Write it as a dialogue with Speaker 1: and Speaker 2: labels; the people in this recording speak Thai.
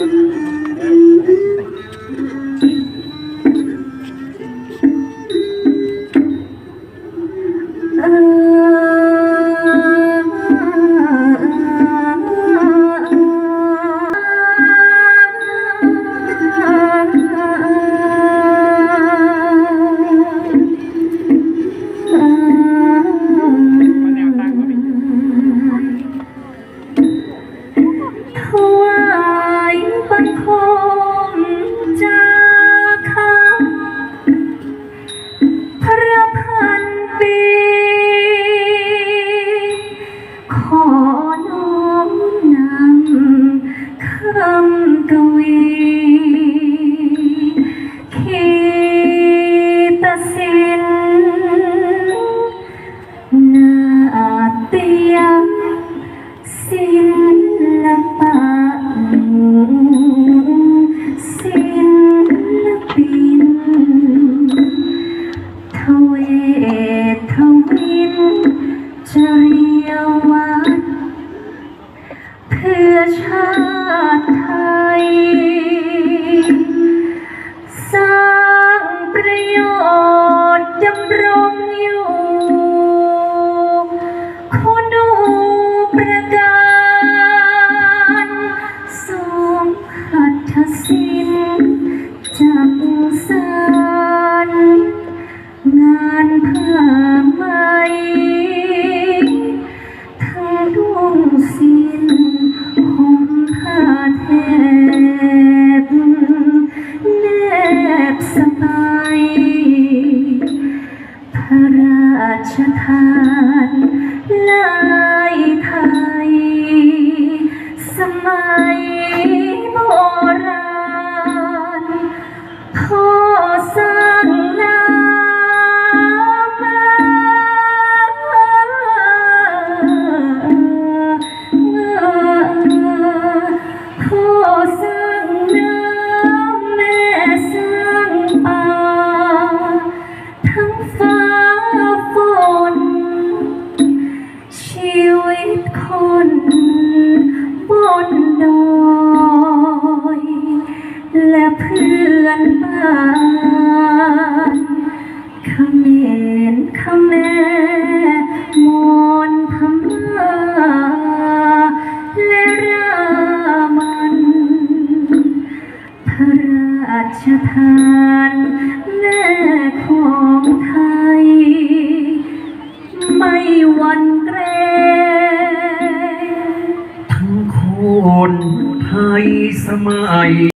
Speaker 1: Thank you. tâm cầu ý ชาติไทย สร้างประโยชน์ดำรงอยู่คน บ่ ขเมรขเมมอนพมและรามพระราชทานแม่ของไทย ไม่หวันเกรง
Speaker 2: ทั้งคนไทยสมัย